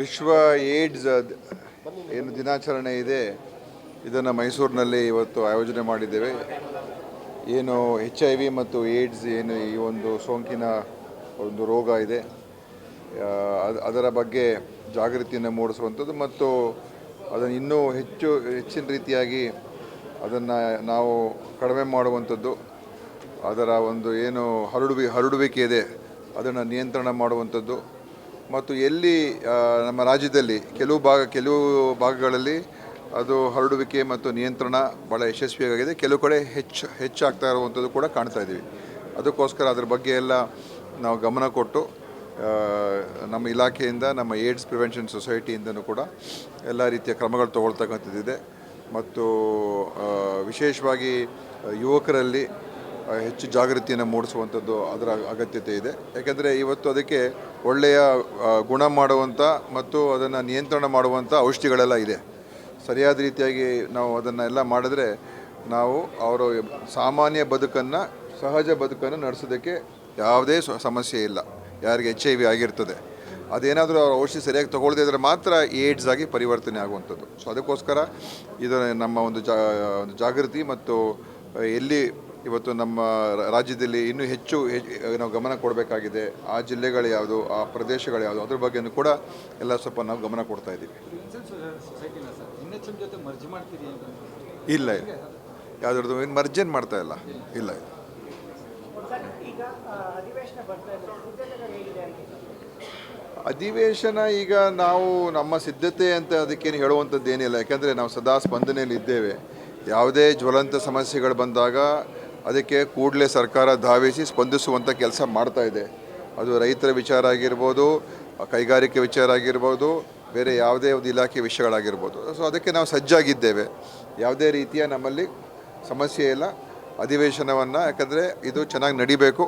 ವಿಶ್ವ ಏಡ್ಸ್ ಏನು ದಿನಾಚರಣೆ ಇದೆ, ಇದನ್ನು ಮೈಸೂರಿನಲ್ಲಿ ಇವತ್ತು ಆಯೋಜನೆ ಮಾಡಿದ್ದೇವೆ. ಏನು ಎಚ್ ಐ ವಿ ಮತ್ತು ಏಡ್ಸ್ ಏನು ಈ ಒಂದು ಸೋಂಕಿನ ಒಂದು ರೋಗ ಇದೆ. ಅದರ ಬಗ್ಗೆ ಜಾಗೃತಿಯನ್ನು ಮೂಡಿಸುವಂಥದ್ದು ಮತ್ತು ಅದನ್ನು ಇನ್ನೂ ಹೆಚ್ಚು, ಹೆಚ್ಚಿನ ರೀತಿಯಾಗಿ ಅದನ್ನು ನಾವು ಕಡಿಮೆ ಮಾಡುವಂಥದ್ದು. ಅದರ ಒಂದು ಏನು ಹರಡುವಿ ಹರಡುವಿಕೆ ಇದೆ, ಅದನ್ನು ನಿಯಂತ್ರಣ ಮಾಡುವಂಥದ್ದು. ಮತ್ತು ಎಲ್ಲಿ ನಮ್ಮ ರಾಜ್ಯದಲ್ಲಿ ಕೆಲವು ಭಾಗ, ಕೆಲವು ಭಾಗಗಳಲ್ಲಿ ಅದು ಹರಡುವಿಕೆ ಮತ್ತು ನಿಯಂತ್ರಣ ಭಾಳ ಯಶಸ್ವಿಯಾಗಿದೆ. ಕೆಲವು ಕಡೆ ಹೆಚ್ಚು, ಹೆಚ್ಚಾಗ್ತಾ ಇರುವಂಥದ್ದು ಕೂಡ ಕಾಣ್ತಾ ಇದ್ದೀವಿ. ಅದಕ್ಕೋಸ್ಕರ ಅದ್ರ ಬಗ್ಗೆ ಎಲ್ಲ ನಾವು ಗಮನ ಕೊಟ್ಟು ನಮ್ಮ ಇಲಾಖೆಯಿಂದ, ನಮ್ಮ ಏಡ್ಸ್ ಪ್ರಿವೆನ್ಷನ್ ಸೊಸೈಟಿಯಿಂದನೂ ಕೂಡ ಎಲ್ಲ ರೀತಿಯ ಕ್ರಮಗಳು ತಗೊಳ್ತಕ್ಕಂಥದ್ದಿದೆ. ಮತ್ತು ವಿಶೇಷವಾಗಿ ಯುವಕರಲ್ಲಿ ಹೆಚ್ಚು ಜಾಗೃತಿಯನ್ನು ಮೂಡಿಸುವಂಥದ್ದು ಅದರ ಅಗತ್ಯತೆ ಇದೆ. ಯಾಕೆಂದರೆ ಇವತ್ತು ಅದಕ್ಕೆ ಒಳ್ಳೆಯ ಗುಣ ಮಾಡುವಂಥ ಮತ್ತು ಅದನ್ನು ನಿಯಂತ್ರಣ ಮಾಡುವಂಥ ಔಷಧಿಗಳೆಲ್ಲ ಇದೆ. ಸರಿಯಾದ ರೀತಿಯಾಗಿ ನಾವು ಅದನ್ನೆಲ್ಲ ಮಾಡಿದ್ರೆ ನಾವು ಅವರು ಸಾಮಾನ್ಯ ಬದುಕನ್ನು, ಸಹಜ ಬದುಕನ್ನು ನಡೆಸೋದಕ್ಕೆ ಯಾವುದೇ ಸಮಸ್ಯೆ ಇಲ್ಲ. ಯಾರಿಗೆ ಎಚ್ ಐ ವಿ ಆಗಿರ್ತದೆ. ಅದೇನಾದರೂ ಅವ್ರ ಔಷಧಿ ಸರಿಯಾಗಿ ತಗೊಳ್ಳದೇ ಇದ್ದರೆ ಮಾತ್ರ ಏಡ್ಸ್ ಆಗಿ ಪರಿವರ್ತನೆ ಆಗುವಂಥದ್ದು. ಸೊ ಅದಕ್ಕೋಸ್ಕರ ಇದು ನಮ್ಮ ಒಂದು ಜಾ ಒಂದು ಜಾಗೃತಿ ಮತ್ತು ಎಲ್ಲಿ ಇವತ್ತು ನಮ್ಮ ರಾಜ್ಯದಲ್ಲಿ ಇನ್ನೂ ಹೆಚ್ಚು ಹೆಚ್- ನಾವು ಗಮನ ಕೊಡಬೇಕಾಗಿದೆ. ಆ ಜಿಲ್ಲೆಗಳು ಯಾವುದು, ಆ ಪ್ರದೇಶಗಳು ಯಾವುದು, ಅದ್ರ ಬಗ್ಗೆನೂ ಕೂಡ ಎಲ್ಲ ಸ್ವಲ್ಪ ನಾವು ಗಮನ ಕೊಡ್ತಾ ಇದ್ದೀವಿ. ಇಲ್ಲ ಇಲ್ಲ. ಯಾವುದ್ರದ್ದು ಏನು ಮರ್ಜೇನು ಮಾಡ್ತಾ ಇಲ್ಲ. ಇಲ್ಲ ಇಲ್ಲ. ಅಧಿವೇಶನ ಈಗ ನಾವು ನಮ್ಮ ಸಿದ್ಧತೆ ಅಂತ ಅದಕ್ಕೇನು ಹೇಳುವಂಥದ್ದು ಏನಿಲ್ಲ. ಯಾಕೆಂದರೆ ನಾವು ಸದಾ ಸ್ಪಂದನೆಯಲ್ಲಿ ಇದ್ದೇವೆ. ಯಾವುದೇ ಜ್ವಲಂತ ಸಮಸ್ಯೆಗಳು ಬಂದಾಗ ಅದಕ್ಕೆ ಕೂಡಲೇ ಸರ್ಕಾರ ಧಾವಿಸಿ ಸ್ಪಂದಿಸುವಂಥ ಕೆಲಸ ಮಾಡ್ತಾ ಇದೆ. ಅದು ರೈತರ ವಿಚಾರ ಆಗಿರ್ಬೋದು, ಕೈಗಾರಿಕೆ ವಿಚಾರ ಆಗಿರ್ಬೋದು, ಬೇರೆ ಯಾವುದೇ ಒಂದು ಇಲಾಖೆ ವಿಷಯಗಳಾಗಿರ್ಬೋದು. ಸೊ ಅದಕ್ಕೆ ನಾವು ಸಜ್ಜಾಗಿದ್ದೇವೆ. ಯಾವುದೇ ರೀತಿಯ ನಮ್ಮಲ್ಲಿ ಸಮಸ್ಯೆ ಇಲ್ಲ. ಅಧಿವೇಶನವನ್ನು, ಯಾಕಂದರೆ ಇದು ಚೆನ್ನಾಗಿ ನಡಿಬೇಕು.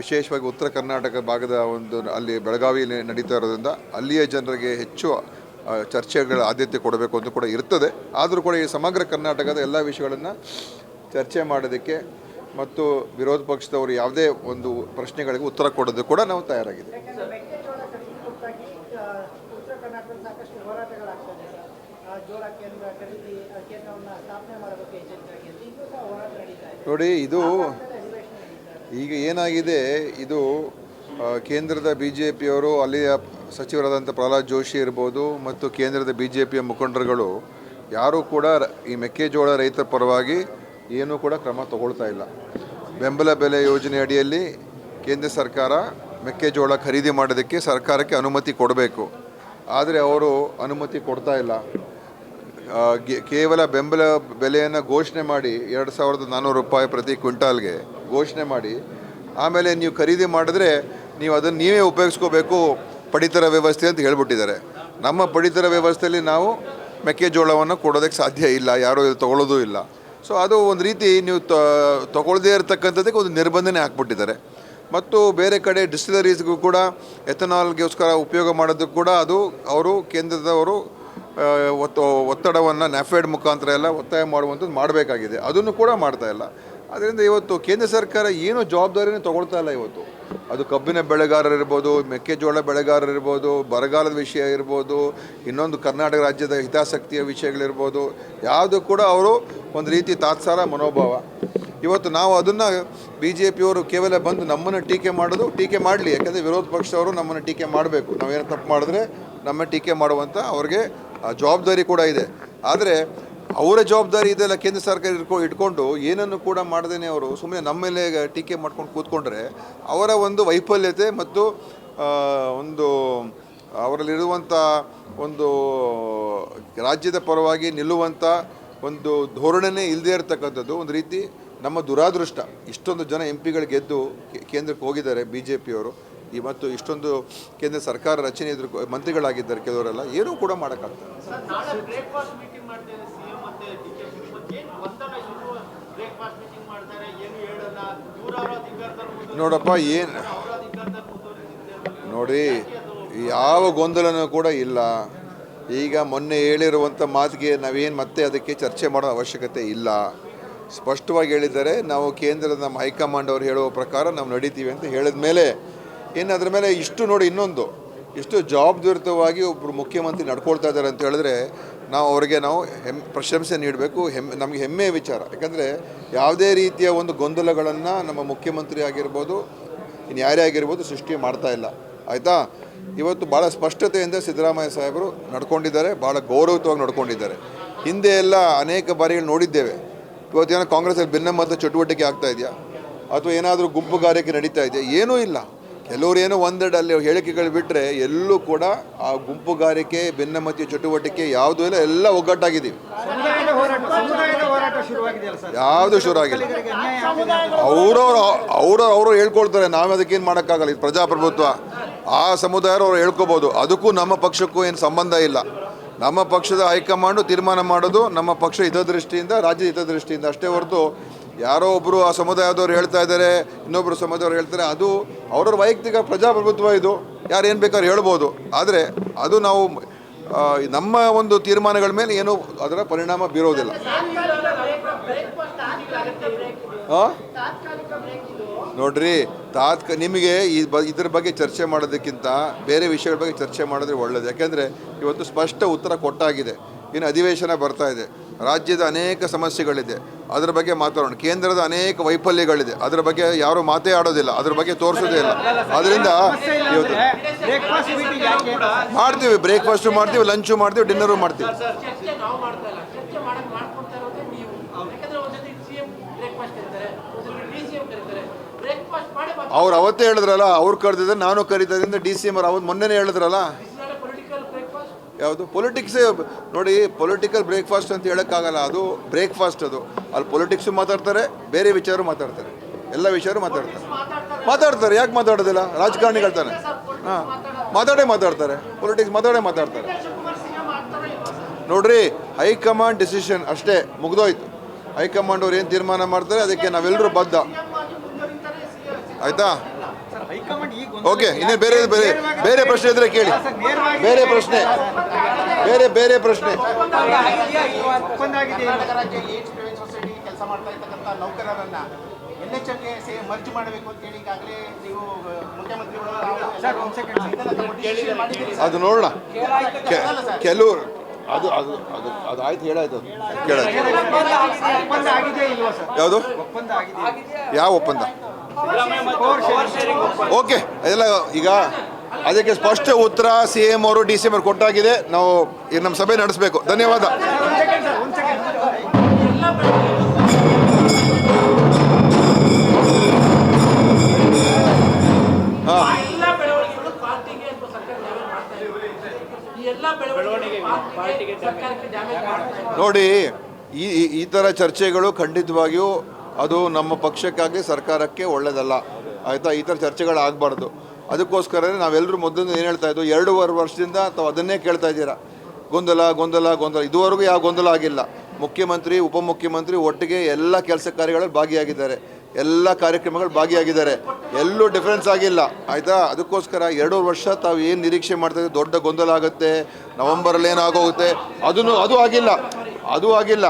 ವಿಶೇಷವಾಗಿ ಉತ್ತರ ಕರ್ನಾಟಕ ಭಾಗದ ಒಂದು ಅಲ್ಲಿ ಬೆಳಗಾವಿಯಲ್ಲಿ ನಡೀತಾ ಇರೋದ್ರಿಂದ ಅಲ್ಲಿಯ ಜನರಿಗೆ ಹೆಚ್ಚು ಚರ್ಚೆಗಳ ಆದ್ಯತೆ ಕೊಡಬೇಕು ಅಂತ ಕೂಡ ಇರ್ತದೆ. ಆದರೂ ಕೂಡ ಈ ಸಮಗ್ರ ಕರ್ನಾಟಕದ ಎಲ್ಲ ವಿಷಯಗಳನ್ನು ಚರ್ಚೆ ಮಾಡೋದಕ್ಕೆ ಮತ್ತು ವಿರೋಧ ಪಕ್ಷದವರು ಯಾವುದೇ ಒಂದು ಪ್ರಶ್ನೆಗಳಿಗೆ ಉತ್ತರ ಕೊಡೋದು ಕೂಡ ನಾವು ತಯಾರಾಗಿದೆ. ನೋಡಿ ಇದು ಈಗ ಏನಾಗಿದೆ ಇದು ಕೇಂದ್ರದ ಬಿ ಜೆ ಪಿಯವರು ಅಲ್ಲಿಯ ಸಚಿವರಾದಂಥ ಪ್ರಹ್ಲಾದ್ ಜೋಶಿ ಇರ್ಬೋದು ಮತ್ತು ಕೇಂದ್ರದ ಬಿ ಜೆ ಪಿಯ ಮುಖಂಡರುಗಳು ಯಾರೂ ಕೂಡ ಈ ಮೆಕ್ಕೆಜೋಳ ರೈತರ ಪರವಾಗಿ ಏನೂ ಕೂಡ ಕ್ರಮ ತಗೊಳ್ತಾ ಇಲ್ಲ. ಬೆಂಬಲ ಬೆಲೆ ಯೋಜನೆ ಅಡಿಯಲ್ಲಿ ಕೇಂದ್ರ ಸರ್ಕಾರ ಮೆಕ್ಕೆಜೋಳ ಖರೀದಿ ಮಾಡೋದಕ್ಕೆ ಸರ್ಕಾರಕ್ಕೆ ಅನುಮತಿ ಕೊಡಬೇಕು. ಆದರೆ ಅವರು ಅನುಮತಿ ಕೊಡ್ತಾ ಇಲ್ಲ. ಕೇವಲ ಬೆಂಬಲ ಬೆಲೆಯನ್ನು ಘೋಷಣೆ ಮಾಡಿ ಎರಡು ಸಾವಿರದ ನಾನ್ನೂರು ರೂಪಾಯಿ ಪ್ರತಿ ಕ್ವಿಂಟಾಲ್ಗೆ ಘೋಷಣೆ ಮಾಡಿ, ಆಮೇಲೆ ನೀವು ಖರೀದಿ ಮಾಡಿದ್ರೆ ನೀವು ಅದನ್ನು ನೀವೇ ಉಪಯೋಗಿಸ್ಕೋಬೇಕು ಪಡಿತರ ವ್ಯವಸ್ಥೆ ಅಂತ ಹೇಳ್ಬಿಟ್ಟಿದ್ದಾರೆ. ನಮ್ಮ ಪಡಿತರ ವ್ಯವಸ್ಥೆಯಲ್ಲಿ ನಾವು ಮೆಕ್ಕೆಜೋಳವನ್ನು ಕೊಡೋದಕ್ಕೆ ಸಾಧ್ಯ ಇಲ್ಲ, ಯಾರೂ ತಗೊಳ್ಳೋದು ಇಲ್ಲ. ಸೊ ಅದು ಒಂದು ರೀತಿ ನೀವು ತಗೊಳ್ಳದೇ ಇರತಕ್ಕಂಥದ್ದಕ್ಕೆ ಒಂದು ನಿರ್ಬಂಧನೆ ಹಾಕ್ಬಿಟ್ಟಿದ್ದಾರೆ. ಮತ್ತು ಬೇರೆ ಕಡೆ ಡಿಸ್ಟಿಲರೀಸ್ಗೂ ಕೂಡ ಎಥನಾಲ್ಗೋಸ್ಕರ ಉಪಯೋಗ ಮಾಡೋದಕ್ಕೂ ಕೂಡ ಅದು, ಅವರು ಕೇಂದ್ರದವರು ಒತ್ತು, ಒತ್ತಡವನ್ನು, ನ್ಯಾಫೇಡ್ ಮುಖಾಂತರ ಎಲ್ಲ ಒತ್ತಾಯ ಮಾಡುವಂಥದ್ದು ಮಾಡಬೇಕಾಗಿದೆ. ಅದನ್ನು ಕೂಡ ಮಾಡ್ತಾ ಇಲ್ಲ. ಅದರಿಂದ ಇವತ್ತು ಕೇಂದ್ರ ಸರ್ಕಾರ ಏನು ಜವಾಬ್ದಾರಿನೇ ತಗೊಳ್ತಾ ಇಲ್ಲ ಇವತ್ತು. ಅದು ಕಬ್ಬಿನ ಬೆಳೆಗಾರರಿರ್ಬೋದು ಮೆಕ್ಕೆಜೋಳ ಬೆಳೆಗಾರರಿರ್ಬೋದು ಬರಗಾಲದ ವಿಷಯ ಇರ್ಬೋದು, ಇನ್ನೊಂದು ಕರ್ನಾಟಕ ರಾಜ್ಯದ ಹಿತಾಸಕ್ತಿಯ ವಿಷಯಗಳಿರ್ಬೋದು, ಯಾವುದು ಕೂಡ ಅವರು ಒಂದು ರೀತಿ ತಾತ್ಸಾರ ಮನೋಭಾವ. ಇವತ್ತು ನಾವು ಅದನ್ನು ಬಿ ಜೆ ಪಿಯವರು ಕೇವಲ ಬಂದು ನಮ್ಮನ್ನು ಟೀಕೆ ಮಾಡೋದು, ಟೀಕೆ ಮಾಡಲಿ. ಯಾಕಂದರೆ ವಿರೋಧ ಪಕ್ಷದವರು ನಮ್ಮನ್ನು ಟೀಕೆ ಮಾಡಬೇಕು. ನಾವೇನು ತಪ್ಪು ಮಾಡಿದ್ರೆ ನಮ್ಮ ಟೀಕೆ ಮಾಡುವಂಥ ಅವ್ರಿಗೆ ಜವಾಬ್ದಾರಿ ಕೂಡ ಇದೆ. ಆದರೆ ಅವರ ಜವಾಬ್ದಾರಿ ಇದೆಲ್ಲ ಕೇಂದ್ರ ಸರ್ಕಾರ ಇಟ್ಕೊ ಇಟ್ಕೊಂಡು ಏನನ್ನು ಕೂಡ ಮಾಡದೇನೆ ಅವರು. ಸುಮ್ಮನೆ ನಮ್ಮ ಮೇಲೆ ಟೀಕೆ ಮಾಡ್ಕೊಂಡು ಕೂತ್ಕೊಂಡ್ರೆ ಅವರ ಒಂದು ವೈಫಲ್ಯತೆ ಮತ್ತು ಒಂದು ಅವರಲ್ಲಿರುವಂಥ ಒಂದು ರಾಜ್ಯದ ಪರವಾಗಿ ನಿಲ್ಲುವಂಥ ಒಂದು ಧೋರಣೆನೇ ಇಲ್ಲದೇ ಇರತಕ್ಕಂಥದ್ದು ಒಂದು ರೀತಿ ನಮ್ಮ ದುರಾದೃಷ್ಟ. ಇಷ್ಟೊಂದು ಜನ ಎಂ ಪಿಗಳು ಗೆದ್ದು ಕೇಂದ್ರಕ್ಕೆ ಹೋಗಿದ್ದಾರೆ ಬಿ ಜೆ ಪಿಯವರು ಈ ಮತ್ತು ಇಷ್ಟೊಂದು ಕೇಂದ್ರ ಸರ್ಕಾರ ರಚನೆ ಇದ್ರು ಮಂತ್ರಿಗಳಾಗಿದ್ದಾರೆ ಕೆಲವರೆಲ್ಲ. ಏನೂ ಕೂಡ ಮಾಡೋಕ್ಕಾಗ್ತದೆ ಮತ್ತೆ ಡಿ ಕೆ ಏನು ಗೊಂದಲ ಶುರು ಬ್ರೇಕ್ಫಾಸ್ಟ್ ಮೀಟಿಂಗ್ ಮಾಡ್ತಾರೆ ಏನು ಹೇಳಲ್ಲ. ಇವ್ರ ಅಧಿಕಾರದಲ್ಲಿ ಮುಂದುವರಿ ನೋಡಪ್ಪ ಏನು ಅವರ ಅಧಿಕಾರದಲ್ಲಿ ಮುಂದುವರಿಸಿದ್ದೇವೆ ನೋಡಿ ಯಾವ ಗೊಂದಲನೂ ಕೂಡ ಇಲ್ಲ. ಈಗ ಮೊನ್ನೆ ಹೇಳಿರುವಂಥ ಮಾತಿಗೆ ನಾವೇನು ಮತ್ತೆ ಅದಕ್ಕೆ ಚರ್ಚೆ ಮಾಡೋ ಅವಶ್ಯಕತೆ ಇಲ್ಲ. ಸ್ಪಷ್ಟವಾಗಿ ಹೇಳಿದ್ದಾರೆ ನಾವು ಕೇಂದ್ರದ ನಮ್ಮ ಹೈಕಮಾಂಡ್ ಅವರು ಹೇಳುವ ಪ್ರಕಾರ ನಾವು ನಡೀತೀವಿ ಅಂತ ಹೇಳಿದ ಮೇಲೆ ಇನ್ನು ಅದ್ರ ಮೇಲೆ ಇಷ್ಟು ನೋಡಿ ಇನ್ನೊಂದು. ಇಷ್ಟು ಜವಾಬ್ದಾರಿತವಾಗಿ ಒಬ್ಬರು ಮುಖ್ಯಮಂತ್ರಿ ನಡ್ಕೊಳ್ತಾ ಇದ್ದಾರೆ ಅಂತ ಹೇಳಿದ್ರೆ ನಾವು ಅವರಿಗೆ ನಾವು ಹೆಮ್, ಪ್ರಶಂಸೆ ನೀಡಬೇಕು ಹೆಮ್ಮೆ ನಮಗೆ ಹೆಮ್ಮೆಯ ವಿಚಾರ. ಯಾಕಂದರೆ ಯಾವುದೇ ರೀತಿಯ ಒಂದು ಗೊಂದಲಗಳನ್ನು ನಮ್ಮ ಮುಖ್ಯಮಂತ್ರಿ ಆಗಿರ್ಬೋದು ಇನ್ನು ಯಾರೇ ಆಗಿರ್ಬೋದು ಸೃಷ್ಟಿ ಮಾಡ್ತಾ ಇಲ್ಲ. ಆಯಿತಾ? ಇವತ್ತು ಭಾಳ ಸ್ಪಷ್ಟತೆಯಿಂದ ಸಿದ್ದರಾಮಯ್ಯ ಸಾಹೇಬರು ನಡ್ಕೊಂಡಿದ್ದಾರೆ ಭಾಳ ಗೌರವಯುತವಾಗಿ ನಡ್ಕೊಂಡಿದ್ದಾರೆ. ಹಿಂದೆ ಎಲ್ಲ ಅನೇಕ ಬಾರಿಗಳು ನೋಡಿದ್ದೇವೆ. ಇವತ್ತೇನೋ ಕಾಂಗ್ರೆಸ್ಸಲ್ಲಿ ಭಿನ್ನಮತ ಚಟುವಟಿಕೆ ಆಗ್ತಾ ಇದೆಯಾ? ಅಥವಾ ಏನಾದರೂ ಗುಂಪುಗಾರಿಕೆ ನಡೀತಾ ಇದೆಯಾ? ಏನೂ ಇಲ್ಲ. ಕೆಲವರು ಏನೋ ಒಂದೆರಡು ಅಲ್ಲಿ ಹೇಳಿಕೆಗಳು ಬಿಟ್ಟರೆ ಎಲ್ಲೂ ಕೂಡ ಆ ಗುಂಪುಗಾರಿಕೆ ಭಿನ್ನಮತೀಯ ಚಟುವಟಿಕೆ ಯಾವುದೂ ಇಲ್ಲ ಎಲ್ಲ ಒಗ್ಗಟ್ಟಾಗಿದ್ದೀವಿ. ಯಾವುದು ಶುರು ಆಗಿಲ್ಲ ಒಕ್ಕಲಿಗರಿಗೆ ಅನ್ಯಾಯ ಆಗ್ತಿದೆ ಅಂತ. ಅವರವ್ರು ಅವರು ಅವರು ಹೇಳ್ಕೊಳ್ತಾರೆ ನಾವು ಅದಕ್ಕೇನು ಮಾಡೋಕ್ಕಾಗಲ್ಲ ಇದು ಪ್ರಜಾಪ್ರಭುತ್ವ. ಆ ಸಮುದಾಯರು ಅವ್ರು ಹೇಳ್ಕೋಬೋದು. ಅದಕ್ಕೂ ನಮ್ಮ ಪಕ್ಷಕ್ಕೂ ಏನು ಸಂಬಂಧ ಇಲ್ಲ. ನಮ್ಮ ಪಕ್ಷದ ಹೈಕಮಾಂಡು ತೀರ್ಮಾನ ಮಾಡೋದು ನಮ್ಮ ಪಕ್ಷ ಹಿತದೃಷ್ಟಿಯಿಂದ ರಾಜ್ಯದ ಹಿತದೃಷ್ಟಿಯಿಂದ ಅಷ್ಟೇ ಹೊರತು ಯಾರೋ ಒಬ್ಬರು ಆ ಸಮುದಾಯದವ್ರು ಹೇಳ್ತಾ ಇದ್ದಾರೆ ಇನ್ನೊಬ್ಬರು ಸಮುದಾಯವ್ರು ಹೇಳ್ತಾರೆ, ಅದು ಅವರವ್ರ ವೈಯಕ್ತಿಕ ಪ್ರಜಾಪ್ರಭುತ್ವ ಇದು. ಯಾರು ಏನು ಬೇಕಾದ್ರೂ ಹೇಳ್ಬೋದು. ಆದರೆ ಅದು ನಾವು ನಮ್ಮ ಒಂದು ತೀರ್ಮಾನಗಳ ಮೇಲೆ ಏನೂ ಅದರ ಪರಿಣಾಮ ಬೀರೋದಿಲ್ಲ. ನೋಡ್ರಿ, ತಾತ್ಕ, ನಿಮಗೆ ಈ ಬ, ಇದ್ರ ಬಗ್ಗೆ ಚರ್ಚೆ ಮಾಡೋದಕ್ಕಿಂತ ಬೇರೆ ವಿಷಯಗಳ ಬಗ್ಗೆ ಚರ್ಚೆ ಮಾಡಿದ್ರೆ ಒಳ್ಳೇದು. ಯಾಕೆಂದರೆ ಇವತ್ತು ಸ್ಪಷ್ಟ ಉತ್ತರ ಕೊಟ್ಟಾಗಿದೆ. ಇನ್ನು ಅಧಿವೇಶನ ಬರ್ತಾ ಇದೆ. ರಾಜ್ಯದ ಅನೇಕ ಸಮಸ್ಯೆಗಳಿದೆ. ಅದರ ಬಗ್ಗೆ ಮಾತಾಡೋಣ. ಕೇಂದ್ರದ ಅನೇಕ ವೈಫಲ್ಯಗಳಿದೆ. ಅದರ ಬಗ್ಗೆ ಯಾರೂ ಮಾತೇ ಆಡೋದಿಲ್ಲ. ಅದರ ಬಗ್ಗೆ ತೋರಿಸೋದೇ ಇಲ್ಲ. ಅದರಿಂದ ಇವತ್ತು ಮಾಡ್ತೀವಿ. ಬ್ರೇಕ್ಫಾಸ್ಟು ಮಾಡ್ತೀವಿ ಲಂಚು ಮಾಡ್ತೀವಿ ಡಿನ್ನರು ಮಾಡ್ತೀವಿ. ಅವ್ರು ಅವತ್ತೇ ಹೇಳಿದ್ರಲ್ಲ ಅವ್ರು ಕರೆದಿದ್ರೆ ನಾನು ಕರೀತಾ ಡಿ ಸಿ ಎಂ ಅವ್ರು ಅವತ್ತು ಮೊನ್ನೆನೇ ಹೇಳಿದ್ರಲ್ಲ? ಯಾವುದು? ಪೊಲಿಟಿಕ್ಸೇ ನೋಡಿ ಪೊಲಿಟಿಕಲ್ ಬ್ರೇಕ್ಫಾಸ್ಟ್ ಅಂತ ಹೇಳೋಕ್ಕಾಗಲ್ಲ. ಅದು ಬ್ರೇಕ್ಫಾಸ್ಟ್ ಅದು. ಅಲ್ಲಿ ಪೊಲಿಟಿಕ್ಸು ಮಾತಾಡ್ತಾರೆ ಬೇರೆ ವಿಚಾರ ಮಾತಾಡ್ತಾರೆ. ಎಲ್ಲ ವಿಚಾರ ಮಾತಾಡ್ತಾರೆ. ಮಾತಾಡ್ತಾರೆ. ಯಾಕೆ ಮಾತಾಡೋದಿಲ್ಲ? ರಾಜಕಾರಣಿಗಳು ತಾನೆ. ಹಾಂ. ಮಾತಾಡೇ ಮಾತಾಡ್ತಾರೆ. ಪೊಲಿಟಿಕ್ಸ್ ಮಾತಾಡೇ ಮಾತಾಡ್ತಾರೆ. ನೋಡ್ರಿ ಹೈಕಮಾಂಡ್ ಡಿಸಿಷನ್ ಅಷ್ಟೇ ಮುಗ್ದೋಯ್ತು. ಹೈಕಮಾಂಡ್ ಅವ್ರು ಏನು ತೀರ್ಮಾನ ಮಾಡ್ತಾರೆ? ಅದಕ್ಕೆ ನಾವೆಲ್ಲರೂ ಬದ್ಧ. ಆಯ್ತಾ? ಓಕೆ ಇನ್ನೇ ಬೇರೆ ಬೇರೆ ಬೇರೆ ಪ್ರಶ್ನೆ ಇದ್ರೆ ಕೇಳಿ. ಬೇರೆ ಪ್ರಶ್ನೆ. ಬೇರೆ ಬೇರೆ ಪ್ರಶ್ನೆ. ಕೆಲಸ ಮಾಡ್ತಾ ಇರ್ತಕ್ಕಂಥ ನೌಕರರನ್ನ ಎನ್ ಎಚ್ ಎಮ್ಗೆ ಸೇ ಮರ್ಜ್ ಮಾಡಬೇಕು ಅಂತ ಹೇಳಿ ಈಗಾಗಲೇ ನೀವು ಮುಖ್ಯಮಂತ್ರಿಗಳು. ಅದು ನೋಡೋಣ. ಕೆಲವರು ಅದು ಅದು ಅದು ಅದು ಆಯ್ತು ಹೇಳಾಯ್ತು ಅದು. ಕೇಳಾಯ್ತು ಯಾವುದು? ಯಾವ ಒಪ್ಪಂದ? ಒಪ್ಪಂದ ಓಕೆ ಅದೆಲ್ಲ ಈಗ ಅದಕ್ಕೆ ಸ್ಪಷ್ಟ ಉತ್ತರ ಸಿ ಎಂ ಅವರು ಡಿ ಸಿ ಎಂ ಅವರು ಕೊಟ್ಟಾಗಿದೆ. ನಾವು ನಮ್ಮ ಸಭೆ ನಡೆಸಬೇಕು. ಧನ್ಯವಾದ. ನೋಡಿ, ಈ, ಈ- ಈ ಥರ ಚರ್ಚೆಗಳು ಖಂಡಿತವಾಗಿಯೂ ಅದು ನಮ್ಮ ಪಕ್ಷಕ್ಕಾಗಿ ಸರ್ಕಾರಕ್ಕೆ ಒಳ್ಳೆಯದಲ್ಲ ಆಯಿತಾ? ಈ ಥರ ಚರ್ಚೆಗಳು ಆಗಬಾರ್ದು ಅದಕ್ಕೋಸ್ಕರ ನಾವೆಲ್ಲರೂ ಮೊದಲಿಂದ ಏನು ಹೇಳ್ತಾ ಇದ್ದೋ ಎರಡೂವರೆ ವರ್ಷದಿಂದ ಅಥವಾ ಅದನ್ನೇ ಕೇಳ್ತಾ ಇದ್ದೀರಾ? ಗೊಂದಲ ಗೊಂದಲ ಗೊಂದಲ. ಇದುವರೆಗೂ ಯಾವ ಗೊಂದಲ ಆಗಿಲ್ಲ. ಮುಖ್ಯಮಂತ್ರಿ, ಉಪಮುಖ್ಯಮಂತ್ರಿ ಒಟ್ಟಿಗೆ ಎಲ್ಲ ಕೆಲಸ ಕಾರ್ಯಗಳಲ್ಲಿ ಭಾಗಿಯಾಗಿದ್ದಾರೆ. ಎಲ್ಲ ಕಾರ್ಯಕ್ರಮಗಳು ಭಾಗಿಯಾಗಿದ್ದಾರೆ. ಎಲ್ಲೂ ಡಿಫ್ರೆನ್ಸ್ ಆಗಿಲ್ಲ. ಆಯಿತಾ? ಅದಕ್ಕೋಸ್ಕರ ಎರಡು ವರ್ಷ ತಾವು ಏನು ನಿರೀಕ್ಷೆ ಮಾಡ್ತಾ ಇದ್ದೀವಿ ದೊಡ್ಡ ಗೊಂದಲ ಆಗುತ್ತೆ. ನವಂಬರಲ್ಲಿ ಏನಾಗೋಗುತ್ತೆ? ಅದನ್ನು, ಅದು ಆಗಿಲ್ಲ. ಅದು ಆಗಿಲ್ಲ.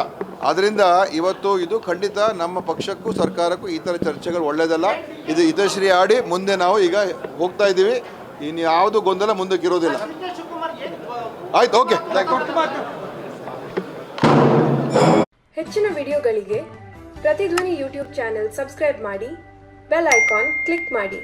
ಆದ್ದರಿಂದ ಇವತ್ತು ಇದು ಖಂಡಿತ ನಮ್ಮ ಪಕ್ಷಕ್ಕೂ ಸರ್ಕಾರಕ್ಕೂ ಈ ಥರ ಚರ್ಚೆಗಳು ಒಳ್ಳೆಯದಲ್ಲ ಇದು ಹಿತಶ್ರೀ ಆಡಿ ಮುಂದೆ ನಾವು ಈಗ ಹೋಗ್ತಾ ಇದ್ದೀವಿ. ಇನ್ನು ಯಾವುದು ಗೊಂದಲ ಮುಂದಕ್ಕೆ ಇರೋದಿಲ್ಲ. ಆಯ್ತು, ಓಕೆ. ಹೆಚ್ಚಿನ ವಿಡಿಯೋಗಳಿಗೆ ಪ್ರತಿಧ್ವನಿ ಯೂಟ್ಯೂಬ್ ಚಾನೆಲ್ ಸಬ್ಸ್ಕ್ರೈಬ್ ಮಾಡಿ, ಬೆಲ್ ಐಕಾನ್ ಕ್ಲಿಕ್ ಮಾಡಿ.